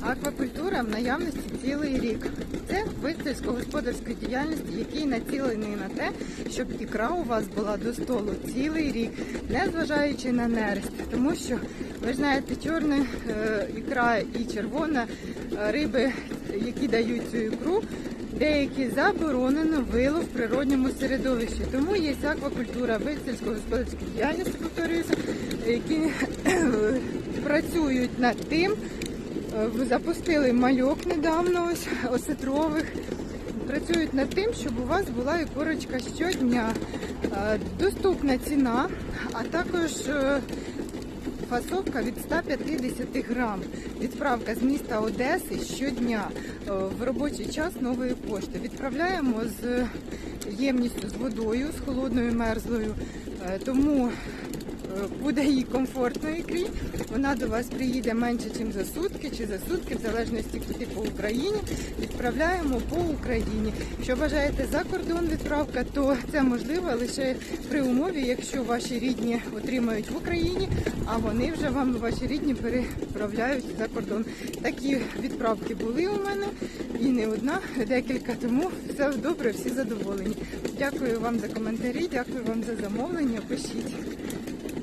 Аквакультура в наявності цілий рік. Це вид сільськогосподарської діяльності, який націлений на те, щоб ікра у вас була до столу цілий рік, не зважаючи на нерест. Тому що ви знаєте, чорна е, ікра і червона е, риби, які дають цю ікру, деякі заборонено вилов в природньому середовищі. Тому є аквакультура, вид сільськогосподарської діяльності, повторююся, які е, працюють над тим. Е, Запустили мальок недавно, ось осетрових. Працюють над тим, щоб у вас була і корочка щодня. Е, Доступна ціна, а також е, фасовка від 150 грам. Відправка з міста Одеси щодня в робочий час нової пошти. Відправляємо з ємністю з водою, з холодною мерзлою. Тому буде їй комфортно ікрі. Вона до вас приїде менше, ніж за сутки чи за сутки, в залежності куди по Україні. Відправляємо по Україні. Якщо бажаєте за кордон відправка, то це можливо лише при умові, якщо ваші рідні отримають в Україні, а вони вже вам ваші рідні переправляють за кордон. Такі відправки були у мене і не одна, декілька. Тому все добре, всі задоволені. Дякую вам за коментарі, дякую вам за замовлення. Пишіть.